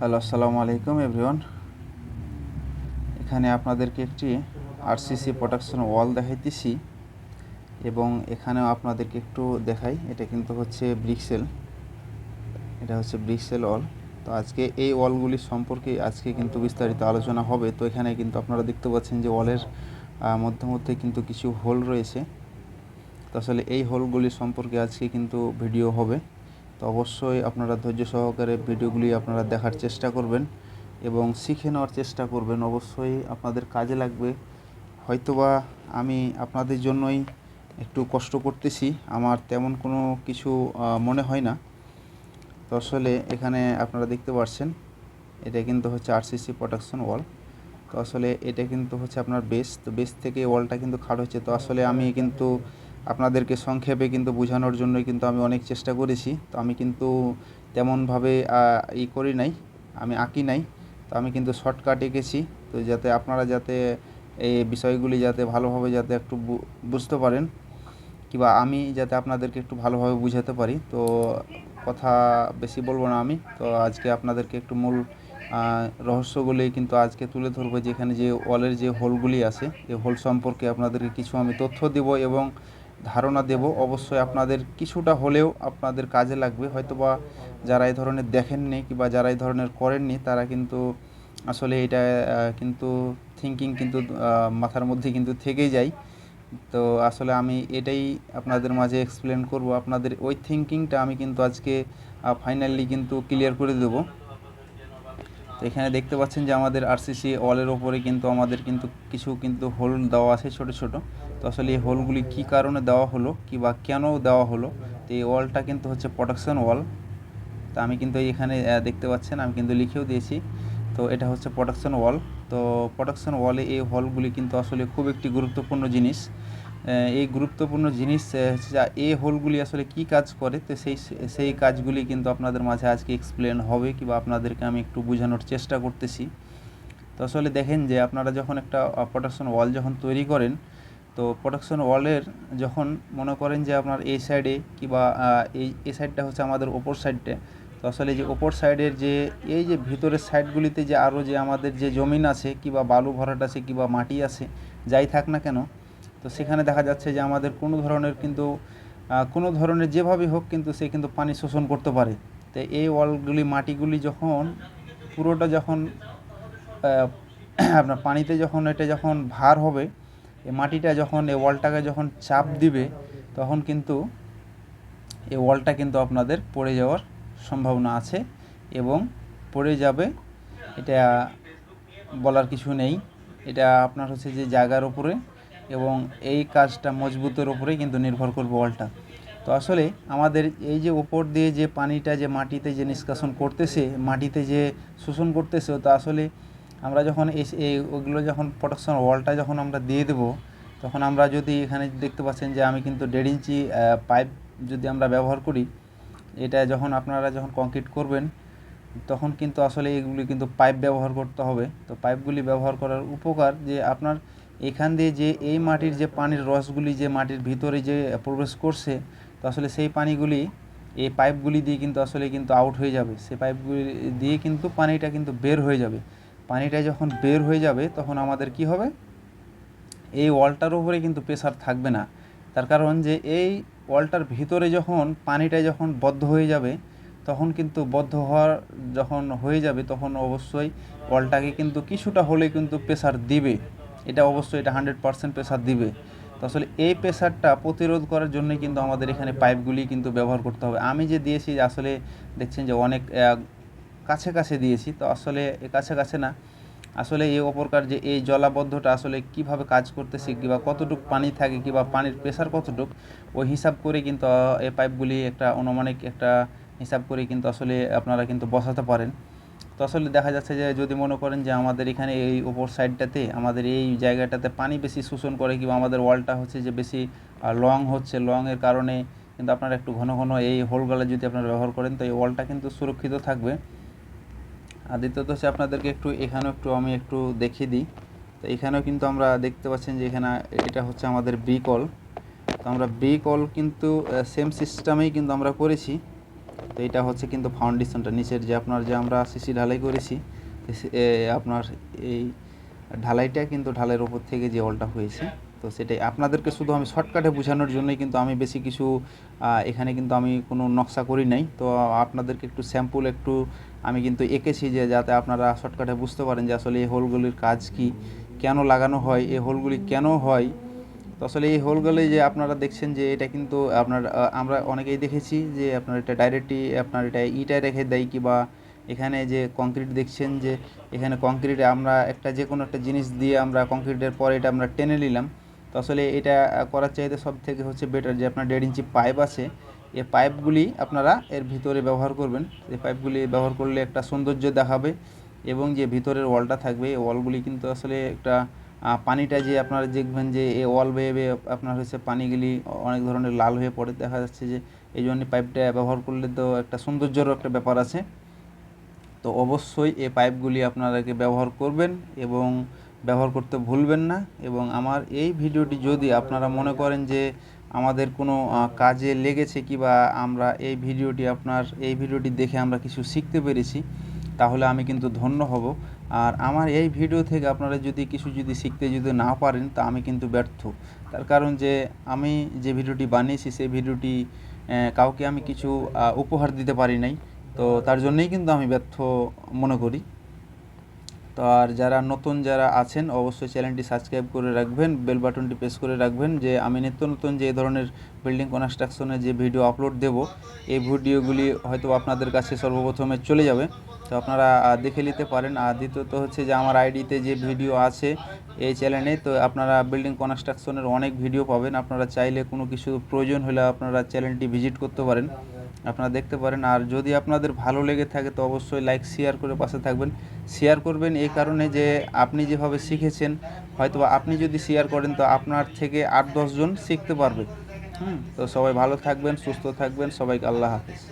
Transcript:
Hello, আসসালামু আলাইকুম everyone. এখানে আপনাদেরকে একটি আরসিসি প্রোটেকশন ওয়াল দেখাইতেছি এবং এখানেও আপনাদেরকে একটু দেখাই। এটা কিন্তু হচ্ছে ব্রিক্সেল এটা হচ্ছে ব্রিক্সেল ওয়াল তো আজকে এই ওয়ালগুলি সম্পর্কে আজকে কিন্তু বিস্তারিত আলোচনা হবে। তো এখানে কিন্তু আপনারা দেখতে পাচ্ছেন যে ওয়ালের মধ্যে মধ্যে কিন্তু কিছু হোল রয়েছে। তো আসলে এই হোলগুলি সম্পর্কে আজকে কিন্তু ভিডিও হবে। তো অবশ্যই আপনারা ধৈর্য সহকারে ভিডিওগুলি আপনারা দেখার চেষ্টা করবেন এবং শিখে নেওয়ার চেষ্টা করবেন। অবশ্যই আপনাদের কাজে লাগবে। হয়তোবা আমি আপনাদের জন্যই একটু কষ্ট করতেছি, আমার তেমন কোনো কিছু মনে হয় না। তো আসলে এখানে আপনারা দেখতে পাচ্ছেন এটা কিন্তু হচ্ছে আরসিসি প্রোটেকশন ওয়াল তো আসলে এটা কিন্তু হচ্ছে আপনার বেস তো বেস থেকে ওয়ালটা কিন্তু খাট হচ্ছে তো আসলে আমি কিন্তু আপনাদেরকে সংক্ষেপে কিন্তু বোঝানোর জন্যই কিন্তু আমি অনেক চেষ্টা করেছি। তো আমি কিন্তু তেমনভাবে ই করি নাই, আমি আঁকি নাই। তো আমি কিন্তু শর্টকাট এঁকেছি। তো যাতে আপনারা যাতে এই বিষয়গুলি যাতে ভালোভাবে যাতে একটু বুঝতে পারেন কিংবা আমি যাতে আপনাদেরকে একটু ভালোভাবে বুঝাতে পারি। তো কথা বেশি বলব না আমি। তো আজকে আপনাদেরকে একটু মূল রহস্যগুলি কিন্তু আজকে তুলে ধরবো যেখানে যে ওয়ালের যে হোলগুলি আছে এই হোল সম্পর্কে আপনাদেরকে কিছু আমি তথ্য দেব এবং ধারণা দেব, অবশ্যই আপনাদের কিছুটা হলেও আপনাদের কাজে লাগবে। হয়তোবা যারা এই ধরনের দেখেননি কিংবা যারা এই ধরনের করেননি, তারা কিন্তু আসলে এটা কিন্তু থিঙ্কিং কিন্তু মাথার মধ্যে কিন্তু থেকেই যায়। তো আসলে আমি এটাই আপনাদের মাঝে এক্সপ্লেন করব। আপনাদের ওই থিঙ্কিংটা আমি কিন্তু আজকে ফাইনালি কিন্তু ক্লিয়ার করে দেবো। তো এখানে দেখতে পাচ্ছেন যে আমাদের আরসিসি ওয়ালের ওপরে কিন্তু আমাদের কিন্তু কিছু কিন্তু হোল দেওয়া আছে ছোট ছোট। তো আসলে এই হোলগুলি কী কারণে দেওয়া হলো কি বা কেন দেওয়া হলো? তো এই ওয়ালটা কিন্তু হচ্ছে প্রোটেকশন ওয়াল তো আমি কিন্তু এখানে দেখতে পাচ্ছেন, আমি কিন্তু লিখেও দিয়েছি। তো এটা হচ্ছে প্রোটেকশন ওয়াল তো প্রোটেকশন ওয়ালে এই হলগুলি কিন্তু আসলে খুব একটি গুরুত্বপূর্ণ জিনিস। এই গুরুত্বপূর্ণ জিনিস এই হোলগুলি আসলে কি কাজ করে? তো সেই সেই কাজগুলি কিন্তু আপনাদের মাঝে আজকে এক্সপ্লেন হবে কিংবা আপনাদেরকে আমি একটু বোঝানোর চেষ্টা করতেছি। তো আসলে দেখেন যে, আপনারা যখন একটা প্রোটেকশন ওয়াল যখন তৈরি করেন, তো প্রোটেকশন ওয়ালের যখন মনে করেন যে, আপনার এই সাইডে কিংবা এই এই সাইডটা হচ্ছে আমাদের ওপর সাইডটা তো আসলে যে ওপর সাইডের যে, এই যে ভিতরের সাইডগুলিতে যে আরও যে আমাদের যে জমিন আছে কিংবা বালু ভরাট আছে কিংবা মাটি আছে, যাই থাক না কেন তো সেখানে দেখা যাচ্ছে যে আমাদের কোনো ধরনের কিন্তু কোনো ধরনের যেভাবেই হোক কিন্তু সে কিন্তু পানি শোষণ করতে পারে। তো এই ওয়ালগুলি, মাটিগুলি যখন পুরোটা যখন আপনার পানিতে যখন এটা যখন ভার হবে, এই মাটিটা যখন, এই ওয়ালটাকে যখন চাপ দিবে, তখন কিন্তু এই ওয়ালটা কিন্তু আপনাদের পড়ে যাওয়ার সম্ভাবনা আছে এবং পড়ে যাবে। এটা বলার কিছু নেই। এটা আপনার হচ্ছে যে জায়গার উপরে এবং এই কাজটা মজবুতের উপরে কিন্তু নির্ভর করবে ওয়ালটা তো আসলে আমাদের এই যে উপর দিয়ে যে পানিটা, যে মাটিতে যে নিষ্কাশন করতেছে, মাটিতে যে শোষণ করতেছে, তো আসলে আমরা যখন এই ওগুলো যখন প্রোটেকশন ওয়ালটা যখন আমরা দিয়ে দেবো, তখন আমরা যদি এখানে দেখতে পাচ্ছেন যে আমি কিন্তু দেড় ইঞ্চি পাইপ যদি আমরা ব্যবহার করি, এটা যখন আপনারা যখন কংক্রিট করবেন, তখন কিন্তু আসলে এগুলি কিন্তু পাইপ ব্যবহার করতে হবে। তো পাইপগুলি ব্যবহার করার উপকার যে আপনার এখান দিয়ে যে এই মাটির যে পানির রসগুলি যে মাটির ভিতরে যে প্রবেশ করছে, তো আসলে সেই পানিগুলি এই পাইপগুলি দিয়ে কিন্তু আসলে কিন্তু আউট হয়ে যাবে। সেই পাইপগুলি দিয়ে কিন্তু পানিটা কিন্তু বের হয়ে যাবে। পানিটা যখন বের হয়ে যাবে, তখন আমাদের কি হবে? এই ওয়ালটার উপরে কিন্তু প্রেসার থাকবে না। তার কারণ যে এই ওয়ালটার ভিতরে যখন পানিটা যখন বদ্ধ হয়ে যাবে, তখন কিন্তু বদ্ধ হওয়ার যখন হয়ে যাবে, তখন অবশ্যই ওয়ালটাকে কিন্তু কিছুটা হলে কিন্তু প্রেসার দিবে। এটা অবশ্যই এটা হান্ড্রেড পার্সেন্ট প্রেশার দিবে। তো আসলে এই প্রেশারটা প্রতিরোধ করার জন্য কিন্তু আমাদের এখানে পাইপগুলি কিন্তু ব্যবহার করতে হবে। আমি যে দিয়েছি, আসলে দেখছেন যে অনেক কাছে কাছে দিয়েছি। তো আসলে কাছে কাছে না। আসলে এই অপরকার যে এই জলাবদ্ধটা আসলে কীভাবে কাজ করতেছে, কিংবা কতটুক পানি থাকে, কিংবা পানির প্রেশার কতটুক, ওই হিসাব করে কিন্তু এই পাইপগুলি একটা অনুমানিক একটা হিসাব করে কিন্তু আসলে আপনারা কিন্তু বসাতে পারেন। তো আসলে দেখা যাচ্ছে যে যদি মনে করেন যে আমাদের এখানে এই ওপর সাইডটাতে, আমাদের এই জায়গাটাতে পানি বেশি শোষণ করে কিংবা আমাদের ওয়ালটা হচ্ছে যে বেশি লং হচ্ছে লংয়ের কারণে কিন্তু আপনারা একটু ঘন ঘন এই হোল হোলগুলো যদি আপনারা ব্যবহার করেন, তো এই ওয়ালটা কিন্তু সুরক্ষিত থাকবে। আর দ্বিতীয়ত হচ্ছে আপনাদেরকে একটু, এখানেও একটু আমি একটু দেখিয়ে দিই। তো এখানেও কিন্তু আমরা দেখতে পাচ্ছেন যে এখানে এটা হচ্ছে আমাদের বি কল তো আমরা বি কল কিন্তু সেম সিস্টেমেই কিন্তু আমরা করেছি। তো এটা হচ্ছে কিন্তু ফাউন্ডেশনটা নিচের যে আপনার যে আমরা সিসি ঢালাই করেছি আপনার এই ঢালাইটা কিন্তু ঢালাইয়ের ওপর থেকে যে অলটা হয়েছে, তো সেটাই। আপনাদেরকে শুধু আমি শর্টকাটে বোঝানোর জন্যই কিন্তু আমি বেশি কিছু এখানে কিন্তু আমি কোনো নকশা করি নাই। তো আপনাদেরকে একটু স্যাম্পল একটু আমি কিন্তু এঁকেছি যে যাতে আপনারা শর্টকাটে বুঝতে পারেন যে আসলে এই হোলগুলির কাজ কি, কেন লাগানো হয়, এই হোলগুলি কেন হয় তো আসলে এই হোলগুলি যে আপনারা দেখছেন যে এটা কিন্তু আপনার আমরা অনেকেই দেখেছি যে আপনার এটা ডাইরেক্টলি আপনার এটা ইটায় রেখে দেয় কি বা এখানে যে কংক্রিট দেখছেন যে এখানে কংক্রিটে আমরা একটা যে কোনো একটা জিনিস দিয়ে আমরা কংক্রিটের পরে এটা আমরা টেনে নিলাম। তো আসলে এটা করার চাইতে সব থেকে হচ্ছে বেটার যে আপনার দেড় ইঞ্চি পাইপ আছে। এই পাইপগুলি আপনারা এর ভিতরে ব্যবহার করবেন। এই পাইপগুলি ব্যবহার করলে একটা সৌন্দর্য দেখাবে এবং যে ভিতরের ওয়ালটা থাকবে, এই ওয়ালগুলি কিন্তু আসলে একটা পানিটা যে আপনারা দেখবেন যে এই ওয়াল বেয়ে আপনার হচ্ছে পানিগুলি অনেক ধরনের লাল হয়ে পড়ে, দেখা যাচ্ছে যে এই জন্য পাইপটা ব্যবহার করলে তো একটা সৌন্দর্যেরও একটা ব্যাপার আছে। তো অবশ্যই এই পাইপগুলি আপনারাকে ব্যবহার করবেন এবং ব্যবহার করতে ভুলবেন না এবং আমার এই ভিডিওটি যদি আপনারা মনে করেন যে আমাদের কোনো কাজে লেগেছে কি বা আমরা এই ভিডিওটি আপনার, এই ভিডিওটি দেখে আমরা কিছু শিখতে পেরেছি তাহলে আমি কিন্তু ধন্য হব। আর আমার এই ভিডিও থেকে আপনারা যদি কিছু যদি শিখতে যদি না পারেন, তা আমি কিন্তু ব্যর্থ। তার কারণ যে, আমি যে ভিডিওটি বানিয়েছি, সেই ভিডিওটি কাউকে আমি কিছু উপহার দিতে পারি নাই। তো তার জন্যই কিন্তু আমি ব্যর্থ মনে করি। তো আর যারা নতুন যারা আছেন, অবশ্যই চ্যানেলটি সাবস্ক্রাইব করে রাখবেন, বেল বাটনটি প্রেস করে রাখবেন, যে আমি নিত্য নতুন যে ধরনের বিল্ডিং কনস্ট্রাকশনের যে ভিডিও আপলোড দেব, এই ভিডিওগুলি হয়তো আপনাদের কাছে সর্বপ্রথমে চলে যাবে। তো আপনারা দেখে নিতে পারেন। আর দ্বিতীয়ত হচ্ছে যে আমার আইডিতে যে ভিডিও আছে এই চ্যানেলে, তো আপনারা বিল্ডিং কনস্ট্রাকশনের অনেক ভিডিও পাবেন। আপনারা চাইলে কোনো কিছু প্রয়োজন হলে আপনারা চ্যানেলটি ভিজিট করতে পারেন। আপনারা দেখতে পারেন। আর যদি আপনাদের ভালো লেগে থাকে, তো অবশ্যই লাইক, শেয়ার করে পাশে থাকবেন। শেয়ার করবেন এই কারণে যে আপনি যেভাবে শিখেছেন, হয়তো আপনি যদি শেয়ার করেন, তো আপনার থেকে আট দশজন শিখতে পারবে। হুম, তো সবাই ভালো থাকবেন, সুস্থ থাকবেন। সবাইকে আল্লাহ হাফেজ।